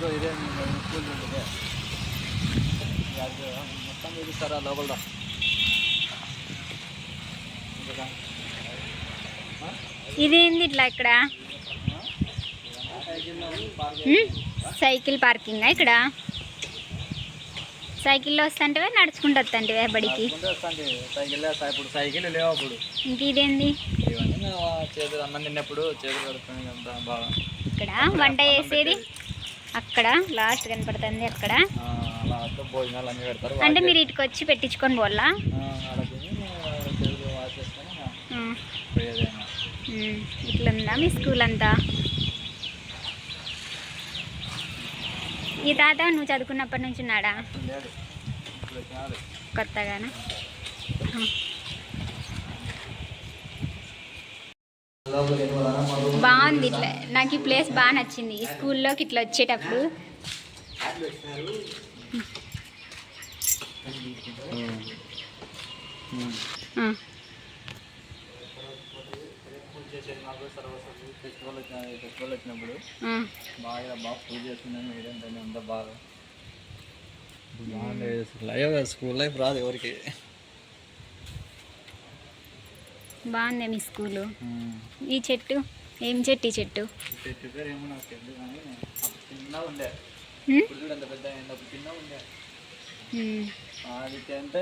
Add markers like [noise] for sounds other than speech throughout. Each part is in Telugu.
తెలుసుకో ఇదే మీ స్కూల్ ఉండేదే అది మొత్తం చూపిస్తారా లోపల ఇదేంది ఇట్లా ఇక్కడ? సైకిల్ పార్కింగ్ ఇక్కడ? సైకిల్లో వస్తుంటే నడుచుకుంటూ వస్తుంటే బడికి. సైకిల్ ఇప్పుడు సైకిల్ లేవు అప్పుడు. ఇంక ఇదేంది? ఇవన్నీ మేము చేతులు అన్నం తిన్నప్పుడు చేతులు కడుక్కుని అంతా బాగా. ఇక్కడ వంట చేసేది? అక్కడ లాస్ట్ కనపడుతుంది అక్కడ. అంటే మీరు ఇటుకు వచ్చి పెట్టించుకొని. ఉమ్, ఇట్లుందా మీ స్కూల్ అంతా ఈ తాత నువ్వు చదువుకున్నప్పటి నుంచి ఉన్నాడా. కొత్తగానా లోపలికి వెళ్ళిపోదామా? మా రూమ్ బాగుంది ఇట్లా. నాకు ఈ ప్లేస్ బాగా నచ్చింది. ఈ స్కూల్లోకి ఇట్లా వచ్చేటప్పుడు. ఫెస్టివల్ ఫెస్టివల్ వచ్చినప్పుడు బాగా బాగా పూజ చేస్తున్నాను. ఏంటంటే అంతా బాగా. స్కూల్ లైఫ్ రాదు ఎవరికి. బాగుంది మీ స్కూలు. ఈ చెట్టు? ఏం చెట్టు ఈ చెట్టు? అది ఎంత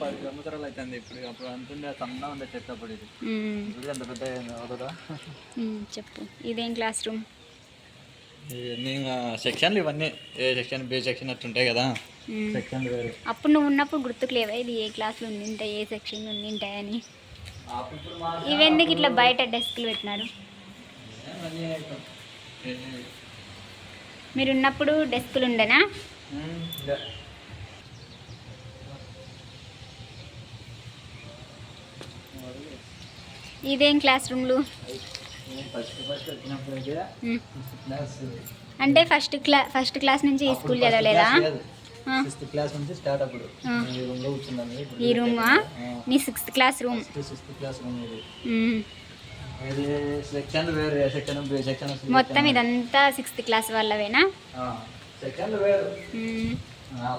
పది సంవత్సరాలు అవుతుంది ఇప్పుడు అప్పుడు అంతుండే సన్నగా ఉండే చెట్టు అప్పుడు ఇది. ఉమ్, ఇప్పుడు ఎంత పెద్ద చెప్పు. ఇదేం క్లాస్ రూమ్? ఇవన్నీ సెక్షన్లు ఇవన్నీ. ఏ సెక్షన్ బి సెక్షన్ అట్లుంటాయి కదా. వేరు. అప్పుడు నువ్వు ఉన్నప్పుడు గుర్తుకు లేవా? ఇది ఏ క్లాస్లో ఉండింటాయి ఏ సెక్షన్ ఉండింటాయని ఇవెందుకు ఇట్లా బయట డెస్క్లు పెట్టినారు మీరు ఉన్నప్పుడు డెస్క్లు ఉండనా ఇదే. క్లాస్ రూమ్లు అంటే ఫస్ట్ క్లా ఫస్ట్ క్లాస్ నుంచి ఈ స్కూల్ చదవలేదా. సిక్స్త్ క్లాస్ నుంచి స్టార్ట్ అప్పుడు. ఈ రూమ్లో కూర్చున్నాను. ఈ రూమా నీ sixth class room sixth class room ఇది. సెక్షన్ వేరు సెక్షన్ సెక్షన్ మొత్తం ఇదంతా సిక్స్త్ క్లాస్ వాళ్ళవేనా? వేరు.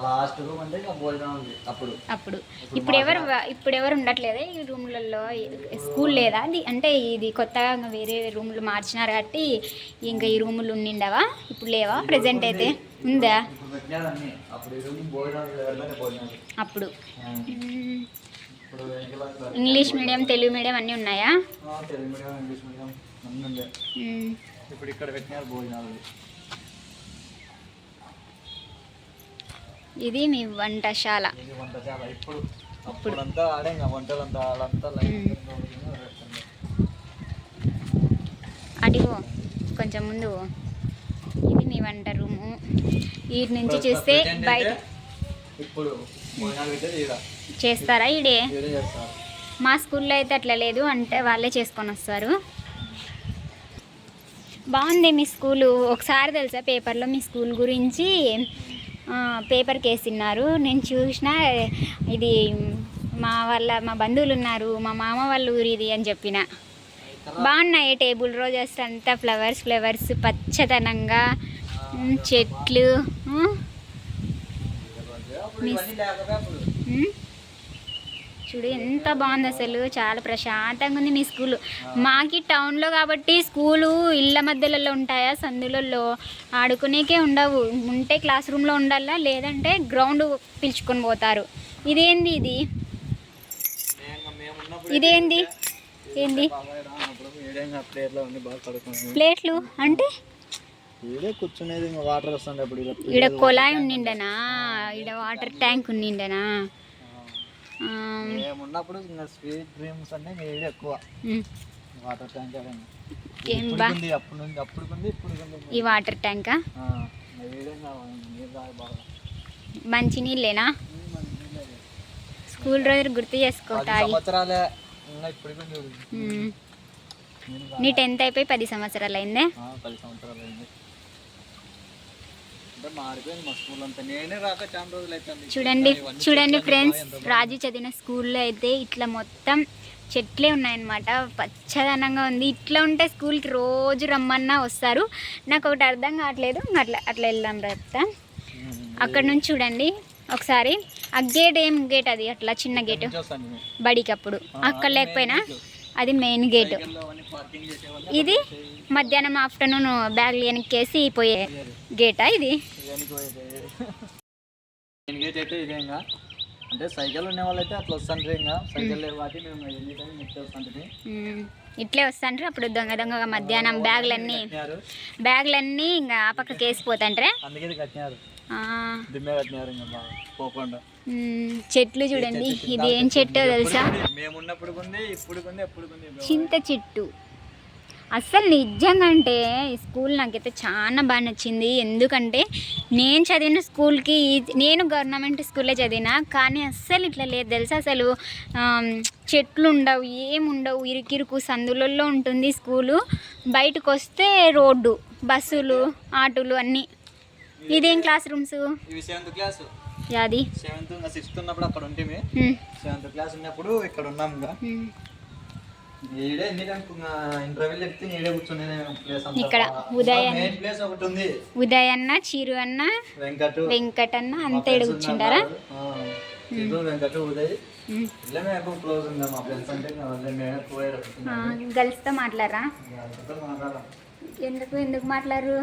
లాస్ట్ రూమ్ అంటే భోజనం ఉంది అప్పుడు. అప్పుడు. ఇప్పుడు ఎవరు ఇప్పుడు ఎవరు ఉండట్లేదా ఈ రూమ్లలో. స్కూల్ లేదా? అంటే ఇది కొత్తగా వేరే రూమ్లు మార్చినారు కాబట్టి ఇంకా ఈ రూములు ఉండిండవా? ఇప్పుడు లేవా? ప్రజెంట్ అయితే ఉందా? అప్పుడు ఇంగ్లీష్ మీడియం తెలుగు మీడియం అన్నీ ఉన్నాయా? Telugu medium English medium. ఇప్పుడు ఇక్కడ పెట్టినారు భోజనాలు. ఇది మీ వంటశాల. ఇప్పుడు అప్పుడంతా ఆడే ఇంకా వంటలంతా ఆడంతా లైన్ అడిగో కొంచెం ముందు ఇది మీ వంట రూము. వీటి నుంచి చూస్తే బయట. ఇప్పుడు చేస్తారా చేస్తారు. మా స్కూల్లో అయితే అట్లా లేదు అంటే వాళ్ళే చేసుకొని వస్తారు. బాగుంది మీ స్కూలు. ఒకసారి తెలుసా పేపర్లో మీ స్కూల్ గురించి? పేపర్కి వేసిన్నారు నేను చూసిన ఇది మా వాళ్ళ మా బంధువులు ఉన్నారు మా మామ వాళ్ళ ఊరిది అని చెప్పిన. బాగున్నాయి టేబుల్ రోజెస్ అంతా ఫ్లవర్స్ ఫ్లవర్స్ పచ్చదనంగా చెట్లు ఉమ్, అప్పుడు ఇవన్నీ లేకపోతే అప్పుడు ఉమ్. చూడు ఎంత బాగుంది అసలు. చాలా ప్రశాంతంగా ఉంది మీ స్కూల్. మాకి టౌన్లో కాబట్టి స్కూలు ఇళ్ళ మధ్యలలో ఉంటాయా సందులలో? ఆడుకునేకే ఉండవు. ఉంటే క్లాస్ రూమ్లో ఉండాలా లేదంటే గ్రౌండ్ పిలుచుకొని పోతారు. ఇదేంది ఇది? ఇదేంది? ఇది ఏంది? ప్లేట్లో? అంటే? ఈడే కూర్చునేది ఇంకా వాటర్ వస్తుండే అప్పుడు. ఇలా ఈడ కొలాయి ఉండిండనా? ఈడ వాటర్ ట్యాంక్ ఉండిండనా? ఇంకా స్వీట్ డ్రీమ్స్ ఈడే ఎక్కువ. వాటర్ ట్యాంక్ అప్పుడు నుండి అప్పుడు ఉంది ఇప్పుడు ఈ వాటర్ ట్యాంకా? మంచి నీళ్ళేనా. స్కూల్ రోజులు గుర్తు. నీళ్ళు నీ టెన్త్ అయిపోయి పది సంవత్సరాలు అయిందే పది సంవత్సరాలు అయింది అంటే మారిపోయింది మా స్కూల్ అంతా నేనే రాక చాలా రోజులు అవుతుంది చూడండి చూడండి ఫ్రెండ్స్ రాజు చదివిన స్కూల్లో అయితే ఇట్లా మొత్తం చెట్లే ఉన్నాయన్నమాట. పచ్చదనంగా ఉంది. ఇట్లా ఉంటే స్కూల్కి రోజు రమ్మన్నా వస్తారు. నాకు ఒకటి అర్థం కావట్లేదు. అట్లా అట్లా వెళ్దాం ఉమ్, అక్కడ నుంచి చూడండి. ఒకసారి ఆ గేట్ ఏం గేట్ అది? అట్లా చిన్న గేట్. బడికి అప్పుడు అక్కడ లేకపోయినా. అది మెయిన్ గేట్ ఇది మధ్యాహ్నం ఆఫ్టర్నూన్ బ్యాగ్లు వెనక్కేసి పోయే గేటా ఇది. ఇదానికి పోయేది. మెయిన్ గేట్ అయితే ఇదే ఇంకా. అంటే సైకిల్ ఉన్న వాళ్ళు అయితే అట్లా వస్తుంటారు ఇంకా. సైకిల్ లేవు కాబట్టి మేము ఎన్ని టైం ఇట్లా వస్తుంటుంది. ఇట్లే అప్పుడు దొంగ దొంగగా మధ్యాహ్నం బ్యాగులన్నీ బ్యాగులన్నీ ఇంకా ఆ పక్కకి వేసిపోతాండ్రే అందుకే కట్టినారు. చెట్లు చూడండి. ఇది ఏం చెట్టో తెలుసా? చింత చెట్టు. అస్సలు నిజంగా అంటే ఈ స్కూల్ నాకైతే చాలా బాగా నచ్చింది. ఎందుకంటే నేను చదివిన స్కూల్కి నేను గవర్నమెంట్ స్కూల్లో చదివిన కానీ అస్సలు ఇట్లా లేదు. తెలుసా అసలు? చెట్లు ఉండవు ఏముండవు ఇరుకిరుకు సందులలో ఉంటుంది స్కూలు. బయటకు వస్తే రోడ్డు బస్సులు ఆటోలు అన్నీ. ఇదేం క్లాస్ రూమ్స్ ఇవి సెవెంత్ క్లాస్ యాది? సెవెంత్ సిక్స్త్ ఉన్నప్పుడు అక్కడ ఉంటే సెవెంత్ క్లాస్ ఉన్నప్పుడు ఇక్కడ ఉన్నాం. ఈడే ఎన్ని ఇంటర్వ్యూ చెప్తే ఈడే కూర్చునే ప్లేస్ ఇక్కడ ఉదయం. ప్లేస్ ఒకటి ఉంది. ఉదయ్ అన్న చిరు అన్న వెంకట్ వెంకట్ అన్న అంతా ఈడ కూర్చుంటారా చిరు వెంకట్ ఉదయ్. గర్ల్స్తో మాట్లాడరా? ఎందుకు ఎందుకు మాట్లాడరు?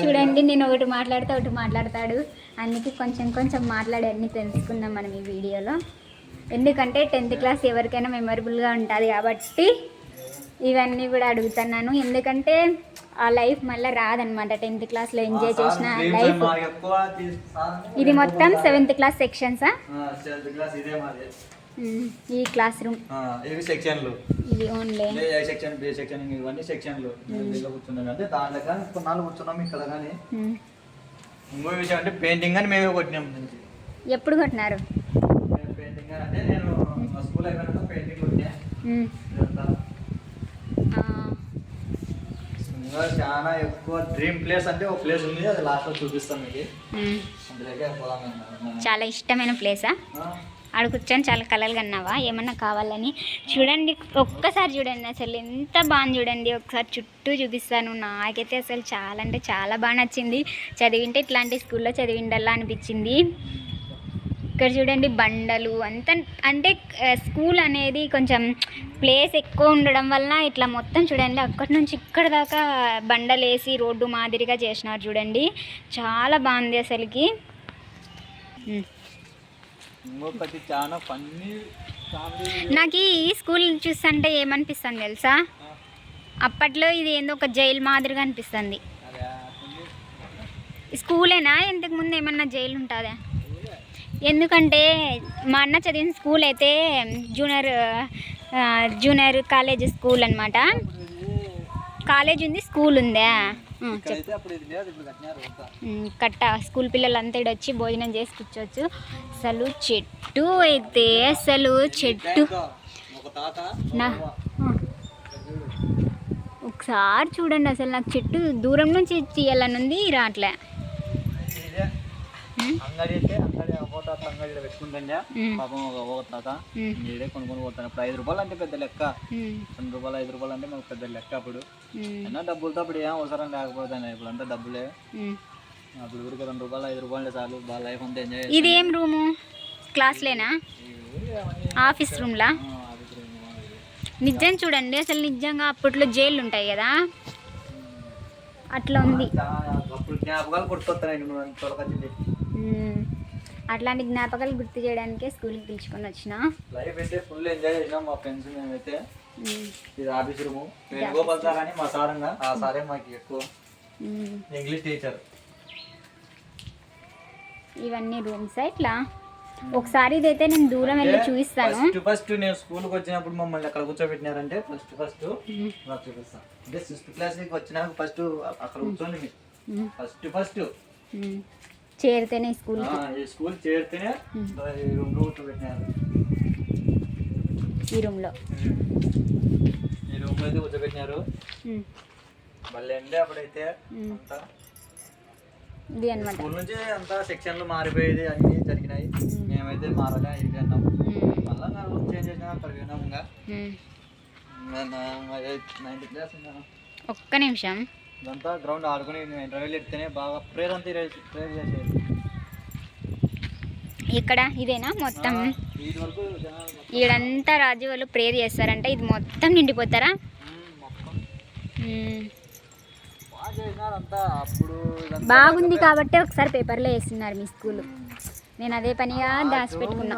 చూడండి నేను ఒకటి మాట్లాడితే ఒకటి మాట్లాడతాడు. అందుకే కొంచెం కొంచెం మాట్లాడి అన్ని తెలుసుకుందాం మనం ఈ వీడియోలో. ఎందుకంటే టెన్త్ క్లాస్ ఎవరికైనా మెమరబుల్గా ఉంటుంది కాబట్టి ఇవన్నీ కూడా అడుగుతున్నాను. ఎందుకంటే ఆ లైఫ్ మళ్ళీ రాదనమాట టెన్త్ క్లాస్లో ఎంజాయ్ చేసిన లైఫ్. ఇది మొత్తం సెవెంత్ క్లాస్ సెక్షన్సా ఈ క్లాస్ రూమ్. ఇవి సెక్షన్లు. ఇది only A section B section ఇవన్నీ సెక్షన్లు. దీనిలో కూర్చున్నాం అంటే దాంట్లో కానీ కొన్నాళ్ళు కూర్చున్నాం ఇక్కడ కానీ ఇంకో విషయం అంటే పెయింటింగ్ అని మేమే కొట్టినాం ఎప్పుడు కొట్టినారు? పెయింటింగ్ అంటే నేను స్కూల్ అయిపోయినాక పెయింటింగ్ కొట్టినా. చాలా ఎక్కువ డ్రీమ్ ప్లేస్ అంటే ఒక ప్లేస్ ఉంది అది లాస్ట్లో చూపిస్తాను మీకు. చాలా ఇష్టమైన ప్లేసా? ఆడ కూర్చొని చాలా కలలు కన్నావా? ఏమన్నా కావాలని? చూడండి ఒక్కసారి చూడండి అసలు ఎంత బాగుంది చూడండి. ఒకసారి చుట్టూ చూపిస్తాను. నాకైతే అసలు చాలా అంటే చాలా బాగా నచ్చింది. చదివింటే ఇట్లాంటి స్కూల్లో చదివిండల్లా అనిపించింది. ఇక్కడ చూడండి బండలు. అంత అంటే స్కూల్ అనేది కొంచెం ప్లేస్ ఎక్కువ ఉండడం వల్ల ఇట్లా మొత్తం చూడండి అక్కడి నుంచి ఇక్కడ దాకా బండలు వేసి రోడ్డు మాదిరిగా చేసినారు చూడండి. చాలా బాగుంది అసలుకి. ఇంకొకటి చాలా ఫన్నీ కామెడీ నాకు ఈ స్కూల్ చూస్తుంటే ఏమనిపిస్తుంది తెలుసా? అప్పట్లో ఇది ఏందో ఒక జైలు మాదిరిగా అనిపిస్తుంది. స్కూలేనా? ఇంతకు ముందు ఏమన్నా జైలు ఉంటుందా? ఎందుకంటే మా అన్న చదివిన స్కూల్ అయితే జూనియర్ జూనియర్ కాలేజ్ స్కూల్ అనమాట కాలేజ్ ఉంది స్కూల్ ఉందా? అంతా. కట్ట. స్కూల్ పిల్లలంతా ఈడ వచ్చి భోజనం చేసి కూర్చోవచ్చు. అసలు చెట్టు అయితే అసలు చెట్టు. నా. ఒకసారి చూడండి అసలు నాకు చెట్టు దూరం నుంచి తీయాలని ఉంది రావట్లే. ఇదే ఉమ్, అంగడి అయితే అంగడి ఒక తాత అంగడి పెట్టుకుంటుండే పాపం ఒక తాత. ఈడే కొనుక్కొని పోతాను ఇప్పుడు ఐదు రూపాయలు అంటే పెద్ద లెక్క. రెండు రూపాయలు ఐదు రూపాయలు అంటే మాకు పెద్ద లెక్క అప్పుడు. అయినా డబ్బులతో అప్పుడు ఏం అవసరం లేకపోతాయి ఇప్పుడు అంతా డబ్బులే. అప్పుడు ఊరికి రెండు రూపాయలు ఐదు రూపాయలు చాలు. బాగా లైఫ్ అంతా ఎంజాయ్ ఇది ఏం రూము క్లాస్లేనా ఆఫీస్ రూమ్లా నిజం చూడండి. అసలు నిజంగా అప్పట్లో జైలు ఉంటాయి కదా? అట్లా ఉంది. అట్లాంటి జ్ఞాపకాలు గుర్తు చేయడానికే స్కూల్కి పిలుచుకొని వచ్చిన. లైఫ్ అయితే ఫుల్ ఎంజాయ్ చేసినాం మా ఫ్రెండ్స్ మేమైతే. ఇది ఆఫీస్ రూము. వేణుగోపాల్ సార్ అని మా సారంగా ఆ సారే మాకు ఎక్కువ. ఇంగ్లీష్ టీచర్ ఇవన్నీ రూమ్స్ ఇట్లా? ఒకసారి ఇదైతే నేను దూరం వెళ్ళి చూపిస్తాను. ఫస్ట్ ఫస్ట్ నేను స్కూల్కి వచ్చినప్పుడు మమ్మల్ని అక్కడ కూర్చోబెట్టినారంటే ఫస్ట్ ఫస్ట్ ఉమ్, చూపిస్తాను. అంటే సిక్స్త్ క్లాస్కి వచ్చినాక ఫస్ట్ అక్కడ కూర్చోండి ఫస్ట్ ఫస్ట్. చేరితేనే స్కూల్ ఈ స్కూల్ చేరితేనే ఈ రూమ్లో ఈ రూమ్లో ఈ రూమ్లో అయితే కూర్చోబెట్టినారు. మళ్ళీ ఎండే అప్పుడైతే. అంతా ఇది అనమాట స్కూల్ నుంచి అంతా సెక్షన్లు మారిపోయేది అన్ని జరిగినాయి. మేమైతే మారగా ఇది అన్నాం. మళ్ళీ నా రూమ్ చేంజ్ చేసినా అక్కడ విన్నాం ఇంకా. నైన్త్ క్లాస్ ఒక్క నిమిషం. ఇదంతా గ్రౌండ్ ఆడుకుని ఇంటర్వ్యూలు ఎడితేనే బాగా ప్రేయర్ అంతా ప్రేయర్ చేసేది. ఇక్కడ ఇదేనా మొత్తం? ఈడంతా రాజు వాళ్ళు ప్రేయర్ చేస్తారంట. ఇది మొత్తం నిండిపోతారా? బాగుంది కాబట్టి ఒకసారి పేపర్లో వేస్తున్నారు మీ స్కూల్ నేను అదే పనిగా దాచిపెట్టుకున్నా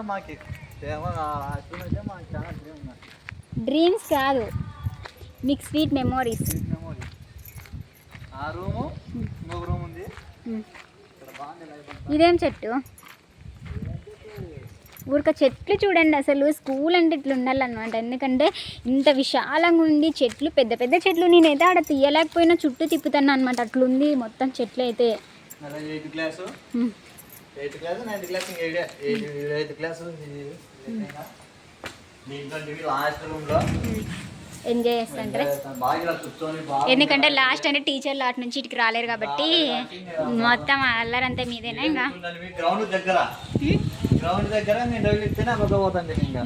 డ్రీమ్ ఉంది డ్రీమ్స్ కాదు. మీకు స్వీట్ మెమోరీస్ ఆ రూము ఇంకొక రూమ్ ఉంది ఇక్కడ బాగుంది లైఫ్ అంతా ఇదేం చెట్టు ఊరిక చెట్లు చూడండి అసలు స్కూల్ అంటే ఇట్లా ఉండాలన్నమాట ఎందుకంటే ఇంత విశాలంగా ఉంది చెట్లు పెద్ద పెద్ద చెట్లు నేనైతే ఆడ తీయలేకపోయినా చుట్టూ తిప్పుతాను అనమాట అట్లుంది మొత్తం చెట్లు అయితే లాస్ట్ రూమ్లో ఎంజాయ్ చేస్తుంటారా ఎందుకంటే లాస్ట్ అంటే టీచర్లు అటు నుంచి ఇటుకి రాలేరు కాబట్టి మొత్తం అల్లరంతా మీదేనా ఇంకా?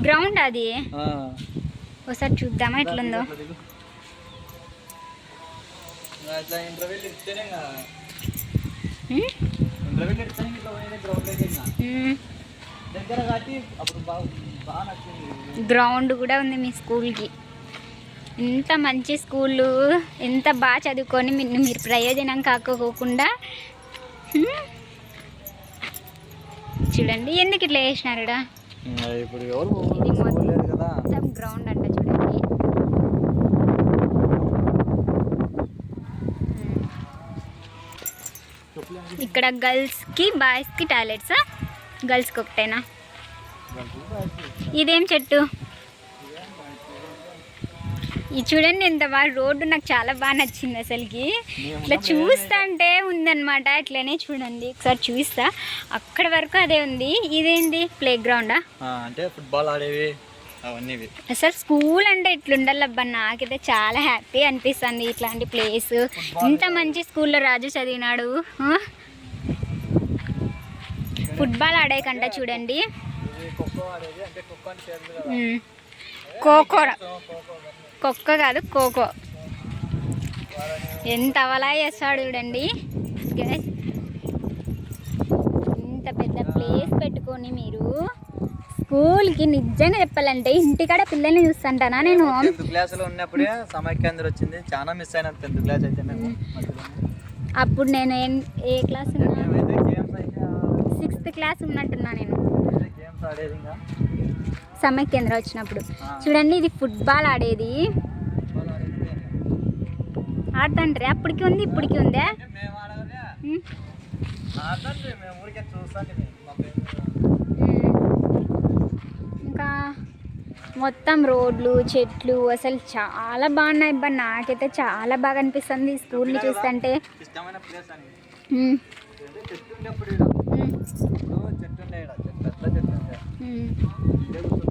గ్రౌండ్ అది. ఒకసారి చూద్దామా ఎట్లుందో. గ్రౌండ్ కూడా ఉంది మీ స్కూల్కి. ఇంత మంచి స్కూళ్ళు ఎంత బాగా చదువుకొని మీరు మీరు ప్రయోజనం కాకపోకుండా? చూడండి ఎందుకు ఇట్లా వేసినారు మొత్తం గ్రౌండ్ అంట చూడండి. ఇక్కడ గర్ల్స్కి బాయ్స్కి టాయిలెట్సా గర్ల్స్కి ఒకటేనా? ఇదేం చెట్టు? ఇది చూడండి ఎంత బాగా రోడ్డు నాకు చాలా బాగా నచ్చింది అసలుకి. ఇట్లా చూస్తా అంటే ఉందన్నమాట ఇట్లనే చూడండి ఒకసారి చూస్తా. అక్కడ వరకు అదే ఉంది. ఇదేంది? ప్లే గ్రౌండా అంటే ఫుట్బాల్ ఆడేవి. అసలు స్కూల్ అంటే ఇట్లుండాలబ్బా నాకైతే చాలా హ్యాపీ అనిపిస్తుంది ఇట్లాంటి ప్లేస్. ఇంత మంచి స్కూల్లో రాజు చదివినాడు? ఫుట్బాల్ ఆడేకంట చూడండి. ఖోఖో పేరు కదా ఖోఖో ఎంత అవలా చేస్తాడు చూడండి. ఇంత పెద్ద ప్లేస్ పెట్టుకొని మీరు స్కూల్కి నిజంగా చెప్పాలంటే ఇంటికాడ పిల్లల్ని చూస్తుంటానా నేను? టెన్త్ ఉన్నప్పుడే వచ్చింది. చాలా మిస్ అయినా టెన్త్ క్లాస్ అయితే మేము. అప్పుడు నేను ఏం- క్లాస్ సిక్స్త్ క్లాస్ ఉన్నట్టున్నా నేను. గేమ్స్ ఆడేది ఇంకా. సమైక్యంద్ర వచ్చినప్పుడు. ఆ. చూడండి ఇది ఫుట్బాల్ ఆడేది. ఆడుతుంటారే అప్పటికి ఉంది ఇప్పటికి ఉందే? ఇంకా మొత్తం రోడ్లు చెట్లు అసలు చాలా బాగున్నాయి అబ్బా. నాకైతే చాలా బాగా అనిపిస్తుంది ఈ స్కూల్ని చూస్తుంటే. చెట్టు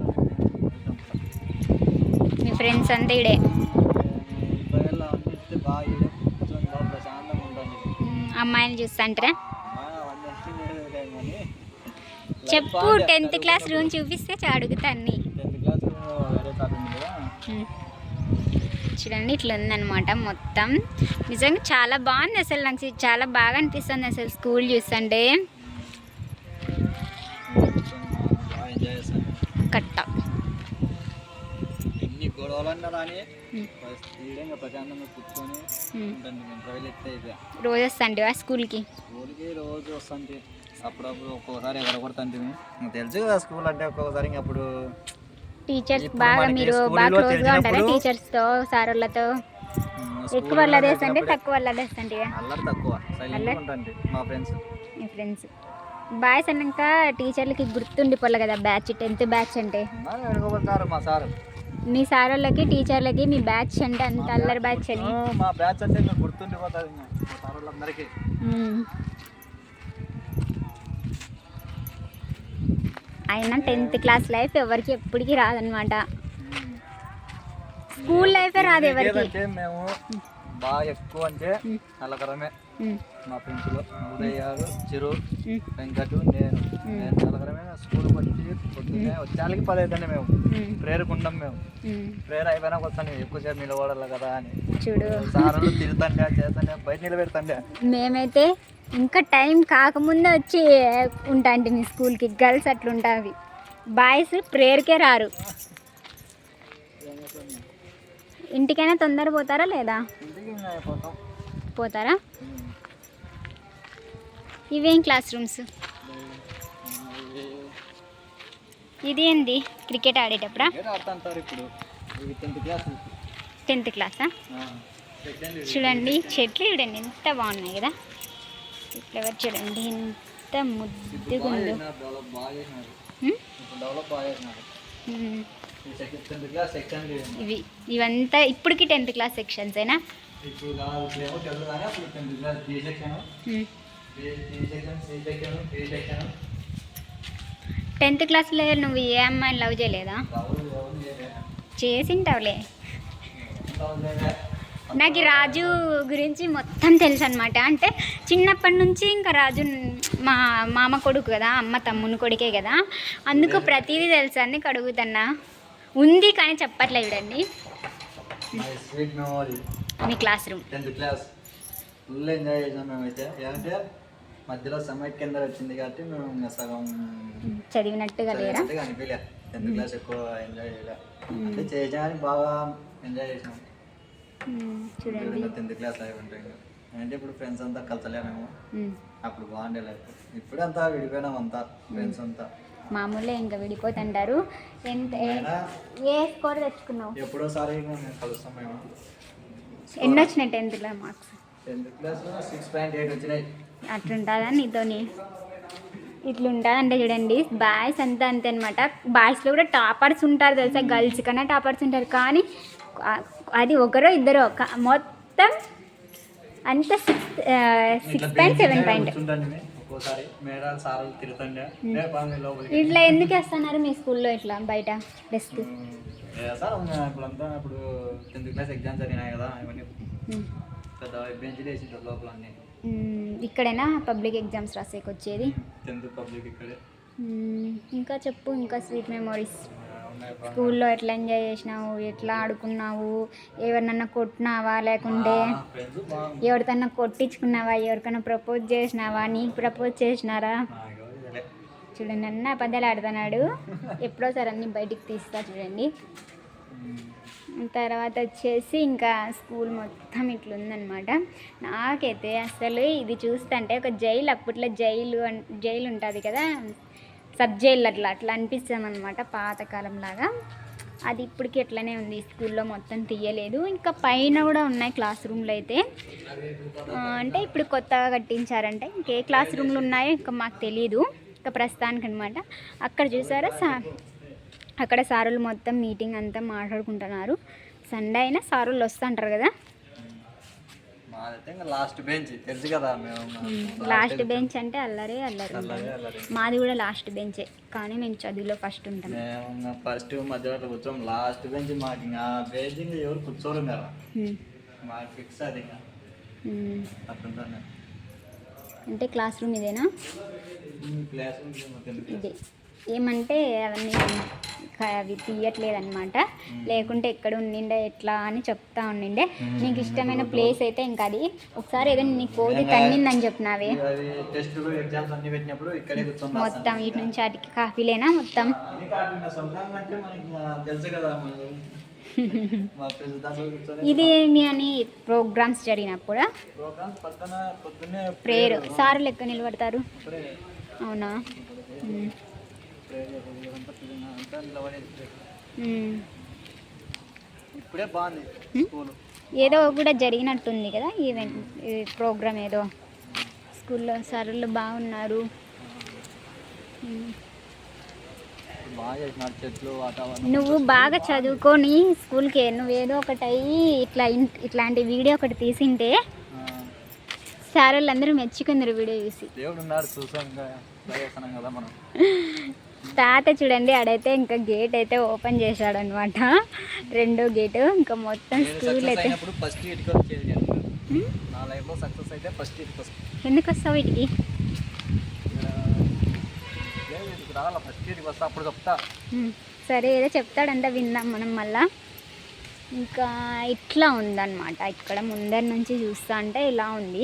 ప్రశాంతంగా ఉంటుంది ఉమ్, అమ్మాయిని చూస్తుంటారా. కానీ చెప్పు టెన్త్ క్లాస్ రూమ్ చూపిస్తే చా- అడుగుతా అన్ని. టెన్త్ క్లాస్ వేరే సార్ ఉంది కదా ఉమ్. చూడండి ఇట్లా ఉందన్నమాట మొత్తం. నిజంగా చాలా బాగుంది అసలు నాకు చాలా బాగా అనిపిస్తుంది అసలు స్కూల్ చూస్తుంటే. కట్ట. ప్రశాంతంగా కూర్చొని మేము ట్రైల్ ఎత్తే రోజు వస్తాంటివా స్కూల్కి? స్కూల్కి రోజు వస్తుంది అప్పుడప్పుడు ఒక్కోసారి ఎక్కడ కొడుతుంటివి నీకు తెలుసు కదా స్కూల్ అంటే ఒక్కొక్కసారి అప్పుడు టీచర్స్ బాగా మీరు బాగా క్లోజ్గా ఉంటారా టీచర్స్తో సారోళ్ళతో? ఉమ్, ఎక్కువ చేసినప్పుడు తక్కువ అల్లరేస్తుంటే అల్లరి తక్కువ. సైలెంట్ అల్లరి? ఉంటుంది మా ఫ్రెండ్స్. మీ ఫ్రెండ్స్. బాయ్స్ అన్నాక టీచర్లకి గుర్తుండిపోలే కదా బ్యాచ్ టెన్త్ బ్యాచ్ అంటే? మా సార్. మీ సారోళ్ళకి టీచర్లకి మీ బ్యాచ్ అంటే అంత అల్లరి బ్యాచ్ అని. మా బ్యాచ్ అంటే గుర్తుండిపోతుంది సార్ వాళ్ళందరికీ. అయినా టెన్త్ క్లాస్ లైఫ్ ఎవరికి ఎప్పటికీ రాదనమాట స్కూల్ లైఫే రాదు ఎవరికి. మేము. బాగా ఎక్కువ అంటే మ్మ్. మా ఫ్రెండ్స్లో ఉదయ్ గారు చిరు. వెంకటు నేను. నేను నలకరమే స్కూల్కి వచ్చి పొద్దున్నే వచ్చేళ్ళకి పది అవుతుంది మేము. ప్రేయర్కి ఉండం మేము. ప్రేయర్ అయిపోయినాక వస్తాను ఎక్కువసేపు నిలబడాలి కదా అని. చూడు. సార్లు తిరుగుతాండే చేస్తాండే బయట నిలబెడతాండే. మేమైతే ఇంకా టైం కాకముందే వచ్చి ఉంటాంటి మీ స్కూల్కి గర్ల్స్ అట్లుంటావి. బాయ్స్ ప్రేయర్కే రారు. ఇంటికైనా తొందర పోతారా లేదా పోతారా. ఇవేం క్లాస్ రూమ్స్? ఇది ఏంది క్రికెట్ ఆడేటప్పుడా టెన్త్ క్లాస్ చూడండి చెట్లు చూడండి ఎంత బాగున్నాయి కదా. ఫ్లవర్ చూడండి ఎంత ముద్దుగా ఉందో. డెవలప్ బాగా చేసినారు. ఉమ్? ఇప్పుడు డెవలప్ బాగా చేసినారు. ఉమ్. ఈ సెకండ్ టెన్త్ క్లాస్ సెక్షన్ ఇవి. ఇవంతా ఇప్పటికి టెన్త్ క్లాస్ సెక్షన్స్ ఏనా ఇప్పుడు కాదు ఇప్పుడేమో తెలుగు కానీ అప్పుడు టెన్త్ క్లాస్ బి సెక్షన్ ఉమ్. B section C section B section tenth క్లాస్లో నువ్వు ఏ అమ్మాయిని లవ్ చేయలేదా? చేసింటావులే. నాకు రాజు గురించి మొత్తం తెలుసు అనమాట అంటే చిన్నప్పటి నుంచి ఇంకా రాజు మా మామ కొడుకు కదా అమ్మ తమ్ముని కొడుకే కదా. అందుకు ప్రతిదీ తెలుసు అని అడుగుతున్నా ఉంది కానీ చెప్పట్లే చూడండి. My classroom. Tenth class. Full enjoy చేసాం మేమైతే. ఏమంటే మధ్యలో సమైట్ కింద వచ్చింది కాబట్టి మేము సగం చదివినట్టుగా లేరా? అనిపించలే. టెన్త్ క్లాస్ ఎక్కువ ఎంజాయ్ చేయలే. అంటే చేసామని బాగా ఎంజాయ్ చేసాం చూడండి. టెన్త్ క్లాస్ అయి ఉంటాయి అంటే ఇప్పుడు ఫ్రెండ్స్ అంతా కలిసలేమేమో. అప్పుడు బాగుండే లైఫ్. ఇప్పుడు అంతా విడిపోయినాం అంతా ఫ్రెండ్స్ అంతా. మామూలే ఇంకా విడిపోతుంటారు. ఎంత ఏ- స్కోర్ తెచ్చుకున్నావు? ఎప్పుడోసారి కలుస్తాం మేము ఎన్ని వచ్చినాయి మార్క్స్? టెన్త్ క్లాస్ వచ్చినాయి. అట్లుంటుందా నీతోని? ఇట్లుంటుందంటే చూడండి బాయ్స్ అంతా అంతే అనమాట బాయ్స్లో కూడా టాపర్స్ ఉంటారు తెలుసా గర్ల్స్ కన్నా టాపర్స్ ఉంటారు. కానీ అది ఒకరో ఇద్దరో మొత్తం అంత six six point seven point ఇట్లా ఎందుకు వేస్తున్నారు మీ స్కూల్లో ఇట్లా బయట? డెస్క్ సార్ ఇప్పుడు టెన్త్ క్లాస్ ఎగ్జామ్స్ జరిగినాయి కదా ఇవన్నీ పెద్ద వేసింటారు లోపల అన్ని ఇక్కడైనా పబ్లిక్ ఎగ్జామ్స్ రాసేకి వచ్చేది టెన్త్ పబ్లిక్ ఇక్కడే. ఇంకా చెప్పు ఇంకా స్వీట్ మెమోరీస్. స్కూల్లో ఎట్లా ఎంజాయ్ చేసినావు? ఎట్లా ఆడుకున్నావు? ఎవరినన్నా కొట్టినావా లేకుంటే? ఎవరికన్నా కొట్టించుకున్నావా? ఎవరికైనా ప్రపోజ్ చేసినావా? నీకు ప్రపోజ్ చేసినారా. చూడండి అన్న అబద్ధాలు ఆడుతున్నాడు. ఎప్పుడో సార్ అన్ని బయటికి తీస్తా చూడండి. తర్వాత వచ్చేసి ఇంకా స్కూల్ మొత్తం ఇట్లుందనమాట నాకైతే అసలు ఇది చూస్తుంటే ఒక జైలు అప్పట్లో జైలు జైలు ఉంటుంది కదా. సబ్ జైలు అట్లా అట్లా అనిపిస్తుంది అనమాట పాతకాలం లాగా అది ఇప్పటికి ఎట్లనే ఉంది స్కూల్లో మొత్తం తీయలేదు. ఇంకా పైన కూడా ఉన్నాయి క్లాస్ రూమ్లు అయితే. అంటే ఇప్పుడు కొత్తగా కట్టించారంటే ఇంకే క్లాస్ రూమ్లు ఉన్నాయో ఇంకా మాకు తెలియదు ఇంకా ప్రస్తుతానికి అనమాట అక్కడ చూసారా సా అక్కడ సారులు మొత్తం మీటింగ్ అంతా మాట్లాడుకుంటున్నారు. సండే అయినా సారులు వస్తుంటారు కదా. లాస్ట్ బెంచ్ తెలుసు కదా లాస్ట్ బెంచ్ అంటే అల్లరే అల్లరి. మాది కూడా లాస్ట్ బెంచే కానీ మేము చదువులో ఫస్ట్ ఉంటాం. మేము ఫస్ట్ మధ్యలో కూర్చోం లాస్ట్ బెంచ్ మాకు ఇంకా బెంచ్ ఎవరు కూర్చోరు కదా మాకు ఫిక్స్ అది ఇంకా. అంటే క్లాస్ రూమ్ ఇదేనా? ఇది. ఏమంటే అవన్నీ అవి తీయట్లేదు అనమాట లేకుంటే ఎక్కడ ఉండిండే ఎట్లా అని చెప్తా ఉండిండే. నీకు ఇష్టమైన ప్లేస్ అయితే ఇంకా అది. ఒకసారి ఏదో నీ కోతి తన్నిందని చెప్పినావే మొత్తం వీటి నుంచి వాటికి కాఫీలేనా మొత్తం? కదా [laughs] ఇది ఏమి అని ప్రోగ్రామ్స్ జరిగినప్పుడు? ప్రేయర్. సార్ లెక్క నిలబడతారు. అవునా? ఇప్పుడే. బాగుంది ఏదో కూడా జరిగినట్టుంది కదా ఈవెంట్ ఈ ప్రోగ్రామ్ ఏదో. స్కూల్లో సార్లు బాగున్నారు. నువ్వు బాగా చదువుకొని స్కూల్కి నువ్వు ఏదో ఒకటి అయ్యి ఇట్లా ఇట్లాంటి వీడియో ఒకటి తీసింటే సార్ వాళ్ళందరూ మెచ్చుకుందరు వీడియో చూసి. దేవుడు ఉన్నాడు చూసాం ఇంకా ట్రై చేస్తున్నాం కదా మనం. తాత చూడండి ఆడైతే ఇంకా గేట్ అయితే ఓపెన్ చేశాడు అనమాట రెండో గేటు ఇంకా మొత్తం స్కూల్ అయితే. ఎందుకు వస్తావు వీటికి సరే ఏదో చెప్తాడంట విందాం మనం మళ్ళా. ఇంకా ఇట్లా ఉందన్నమాట. ఇక్కడ ముందర నుంచి చూస్తా అంటే ఇలా ఉంది.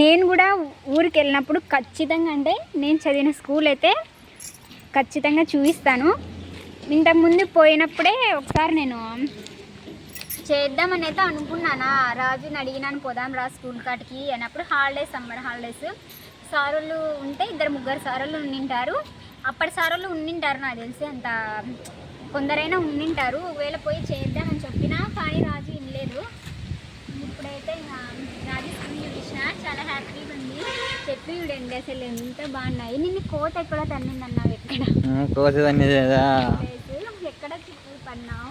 నేను కూడా ఊరికి వెళ్ళినప్పుడు ఖచ్చితంగా అంటే నేను చదివిన స్కూల్ అయితే ఖచ్చితంగా చూపిస్తాను. ఇంతకుముందు పోయినప్పుడే ఒకసారి నేను చేద్దామని అయితే అనుకున్నానా? రాజుని అడిగినాను పోదాం రా స్కూల్ కాటికి అన్నప్పుడు హాలిడేస్ సమ్మర్ హాలిడేస్. సారులు ఉంటే ఇద్దరు ముగ్గురు సారులు ఉండింటారు. అప్పటి సారులు ఉండింటారు నాకు తెలిసి అంత. కొందరైనా ఉండింటారు. ఒకవేళ పోయి చేద్దామని చెప్పినా కానీ రాజు వినలేదు ఇప్పుడైతే ఇంకా రాజు స్కూల్ చూసిన చాలా హ్యాపీగా ఉంది చెప్పి చూడండి అసలు ఎంత బాగున్నాయి. నిన్ను కోత ఎక్కడ తన్నింది అన్నావు ఎక్కడ పన్నావు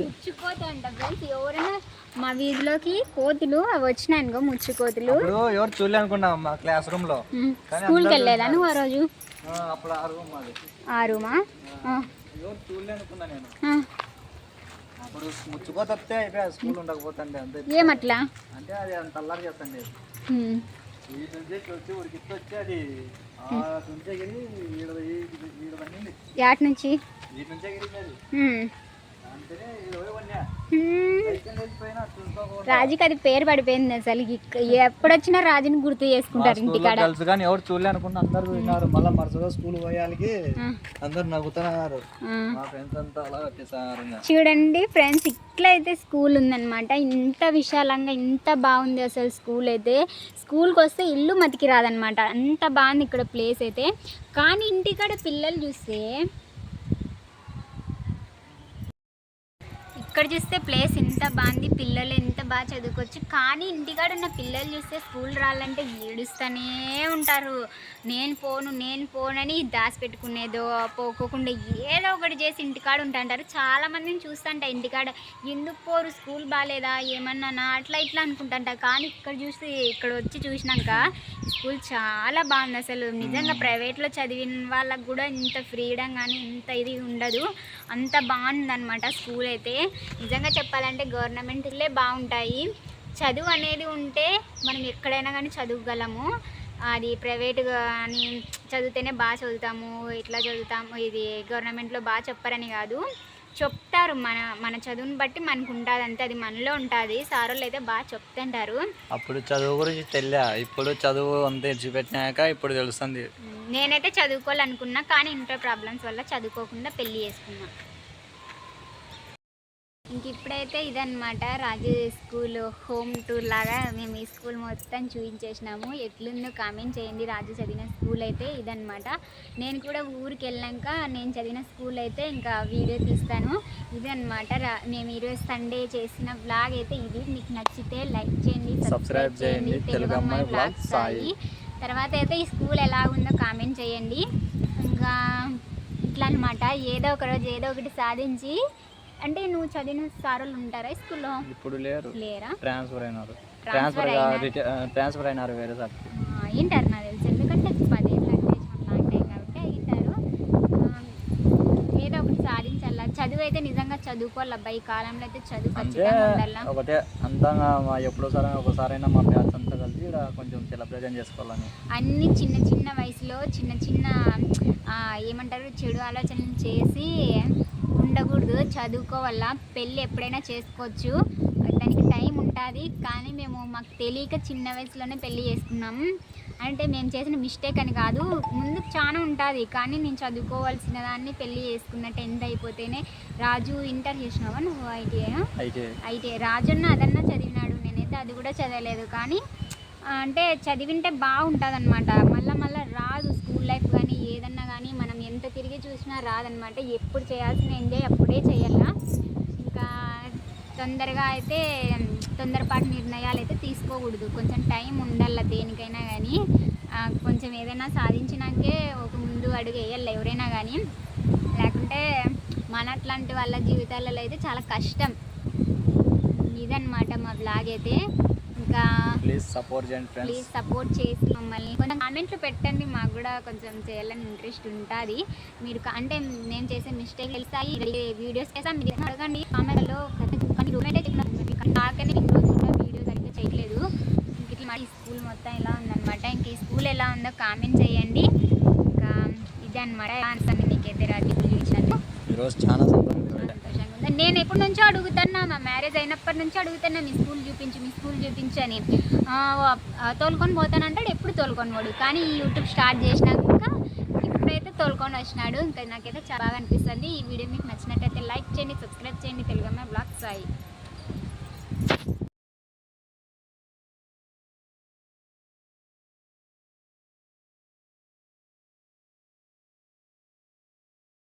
ముచ్చుకోత అంట ఫ్రెండ్స్. ఎవరైనా మా వీధిలోకి కోతులు అవి వచ్చినాయనుకో ముచ్చుకోతులు. అప్పుడు ఎవరు చూడలే అనుకున్నా మా క్లాస్ రూమ్లో. స్కూల్కి అందరూ వెళ్ళేదా నువ్వు ఆ రోజు? ఆ, అప్పుడు ఆ రూమ్ ఆ రూమా? ఎవరు చూడలే అనుకున్నా నేను. ఆ. అప్పుడు ముచ్చుకోత వస్తే అయిపోయా స్కూల్ ఉండకపోతుండే అంతే. ఏమట్లా? అంటే అది అంత అల్లరి చేస్తండి. వీటి నుంచి వచ్చి ఉడికిచ్చి వచ్చి అది ఆ నుంచే గిరి ఈడ ఈ- ఈడ పడింది యాట్ నుంచి? అది రాజుకి అది పేరు పడిపోయింది అసలు. ఎప్పుడొచ్చినా రాజుని గుర్తు చేసుకుంటారు ఇంటికాడ తెలుసు కానీ ఎవరు చూడలే అనుకున్నా అందరు విన్నారు. మళ్ళీ మరుసగా స్కూల్ పోయాలికి ఆ, అందరు నవ్వుతున్నారు. ఆ. మా ఫ్రెండ్స్ అంతా అలా వచ్చేసారు ఇంకా. చూడండి ఫ్రెండ్స్ ఇట్లా అయితే స్కూల్ ఉందన్నమాట. ఇంత విశాలంగా ఇంత బాగుంది అసలు స్కూల్ అయితే. స్కూల్కి వస్తే ఇల్లు మతికి రాదనమాట అంత బాగుంది ఇక్కడ ప్లేస్ అయితే. కానీ ఇంటికాడ పిల్లలు చూస్తే ఇక్కడ చూస్తే ప్లేస్ ఎంత బాగుంది పిల్లలు ఎంత బాగా చదువుకోవచ్చు. కానీ ఇంటికాడ ఉన్న పిల్లలు చూస్తే స్కూల్ రావాలంటే ఏడుస్తూనే ఉంటారు. నేను పోను నేను పోనని దాచిపెట్టుకునేదో పోకోకుండా ఏదో ఒకటి చేసి ఇంటికాడ ఉంటాంటారు చాలా మందిని చూస్తుంటా ఇంటికాడ ఎందుకు పోరు స్కూల్ బాగాలేదా ఏమన్నానా అట్లా ఇట్లా అనుకుంటుంటా కానీ ఇక్కడ చూసి ఇక్కడ వచ్చి చూసినాక స్కూల్ చాలా బాగుంది అసలు. నిజంగా ప్రైవేట్లో చదివిన వాళ్ళకు కూడా ఇంత ఫ్రీడమ్ కానీ ఇంత ఇది ఉండదు. అంత బాగుందన్నమాట స్కూల్ అయితే. నిజంగా చెప్పాలంటే గవర్నమెంట్లే బాగుంటాయి. చదువు అనేది ఉంటే మనం ఎక్కడైనా కానీ చదవగలము. అది ప్రైవేట్ అని చదివితేనే బాగా చదువుతాము ఇట్లా చదువుతాము ఇది గవర్నమెంట్లో బాగా చెప్పరని కాదు. చెప్తారు మన మన చదువుని బట్టి మనకు ఉంటుంది అంతే అది మనలో ఉంటుంది. సారోళ్ళు అయితే బాగా చెప్తుంటారు. అప్పుడు చదువు గురించి తెలియా ఇప్పుడు చదువు అంత తెచ్చిపెట్టినాక ఇప్పుడు తెలుస్తుంది. నేనైతే చదువుకోవాలనుకున్నా కానీ ఇంటర్ ప్రాబ్లమ్స్ వల్ల చదువుకోకుండా పెళ్ళి చేసుకున్నా. ఇంక ఇప్పుడైతే ఇదన్నమాట రాజు స్కూల్ హోమ్ టూర్ లాగా మేము ఈ స్కూల్ మొత్తం చూపించేసినాము ఎట్లుందో కామెంట్ చేయండి. రాజు చదివిన స్కూల్ అయితే ఇదన్నమాట. నేను కూడా ఊరికి వెళ్ళాక నేను చదివిన స్కూల్ అయితే ఇంకా వీడియో తీస్తాను. ఇదన్నమాట రా మేము ఈరోజు సండే చేసిన వ్లాగ్ అయితే ఇది. మీకు నచ్చితే లైక్ చేయండి Subscribe చేయండి. తెలుగు అమ్మాయి vlogs సాయి. తర్వాత అయితే ఈ స్కూల్ ఎలా ఉందో కామెంట్ చేయండి. ఇంకా ఇట్లా అనమాట ఏదో ఒక రోజు ఏదో ఒకటి సాధించి అంటే నువ్వు చదివిన సారులు ఉంటారా స్కూల్లో? ఇప్పుడు లేరు. లేరా? ట్రాన్స్ఫర్ అయినారు. ట్రాన్స్ఫర్ ట్రాన్స్ఫర్ అయినారు వేరే సార్. అయ్యింటారు నాకు తెలుసు? ఎందుకంటే పదేళ్ళు అంటే చాలా లాంగ్ టైం కాబట్టి అయ్యింటారు. ఆ, ఏదో ఒకటి సాధించాల? చదువు అయితే నిజంగా చదువుకోవాలి అబ్బాయి ఈ కాలంలో అయితే చదువు ఖచ్చితంగా ఒకటే అంతంగా మా ఎప్పుడోసారి ఒకసారైనా మా బ్యాచ్ అంతా కలిసి కొంచెం సెలబ్రేషన్ చేసుకోవాలని. అన్ని చిన్న చిన్న వయసులో చిన్న చిన్న ఏమంటారు? చెడు ఆలోచనలు చేసి ఉండకూడదు. చదువుకోవాలా. పెళ్ళి ఎప్పుడైనా చేసుకోవచ్చు. దానికి టైం ఉంటుంది. కానీ మేము మాకు తెలియక చిన్న వయసులోనే పెళ్ళి చేసుకున్నాం అంటే మేము చేసిన మిస్టేక్ అని కాదు. ముందు చాలా ఉంటుంది. కానీ నేను చదువుకోవాల్సిన దాన్ని పెళ్ళి చేసుకున్న టెన్త్ అయిపోతేనే రాజు ఇంటర్ చేసినావా నువ్వు ఐటీఐ? అయితే అయితే రాజన్న అదన్నా చదివినాడు. నేనైతే అది కూడా చదవలేదు. కానీ అంటే చదివింటే బాగుంటుంది అనమాట మళ్ళీ మళ్ళీ రాదు స్కూల్ లైఫ్ కానీ ఏదన్నా కానీ మనం ఎంత తిరిగి చూసినా రాదనమాట. ఎప్పుడు చేయాల్సిన ఎంజాయ్ అప్పుడే చేయాలా. ఇంకా తొందరగా అయితే తొందరపాటు నిర్ణయాలు అయితే తీసుకోకూడదు. కొంచెం టైం ఉండాల దేనికైనా కానీ కొంచెం ఏదైనా సాధించినాకే ఒక ముందు అడుగు వేయాలి ఎవరైనా కానీ లేకుంటే మన అట్లాంటి వాళ్ళ జీవితాలలో అయితే చాలా కష్టం. ఇదన్నమాట మా బ్లాగ్ అయితే. ఇంకా ప్లీజ్ సపోర్ట్ చేయండి ప్లీజ్ ఫ్రెండ్స్ సపోర్ట్ చేసి మమ్మల్ని. కొంచెం కామెంట్లు పెట్టండి మాకు కూడా కొంచెం చేయాలని ఇంట్రెస్ట్ ఉంటుంది. మీరు అంటే మేము చేసే మిస్టేక్ తెలుస్తాయి. వీడియోస్ చేసాం మీరు అడగండి. కామెంట్లో కానీ రూమ్ అయితే చెప్పిన నాకనే ఇంక రోజు కూడా వీడియో సరిగ్గా చేయట్లేదు. ఇంక ఇట్లా మరి స్కూల్ మొత్తం ఎలా ఉందన్నమాట. ఇంక ఈ స్కూల్ ఎలా ఉందో కామెంట్ చేయండి. ఇంకా ఇదే అనమాట ఆన్సర్ మీకైతే రాజు ఈరోజు చాలా ఉంది నేను ఎప్పటి నుంచో అడుగుతున్నా మా మ్యారేజ్ అయినప్పటి నుంచి అడుగుతున్నా మీ స్కూల్ చూపించు మీ స్కూల్ చూపించు అని తోలుకొని పోతానంటాడు ఎప్పుడు తోలుకొని పోడు. కానీ ఈ యూట్యూబ్ స్టార్ట్ చేసినాక ఇప్పుడైతే తోలుకొని వచ్చినాడు. ఇంకా నాకైతే చాలా బాగా అనిపిస్తుంది. ఈ వీడియో మీకు నచ్చినట్టయితే లైక్ చేయండి సబ్స్క్రైబ్ చేయండి. తెలుగు బ్లాగ్ సాయి.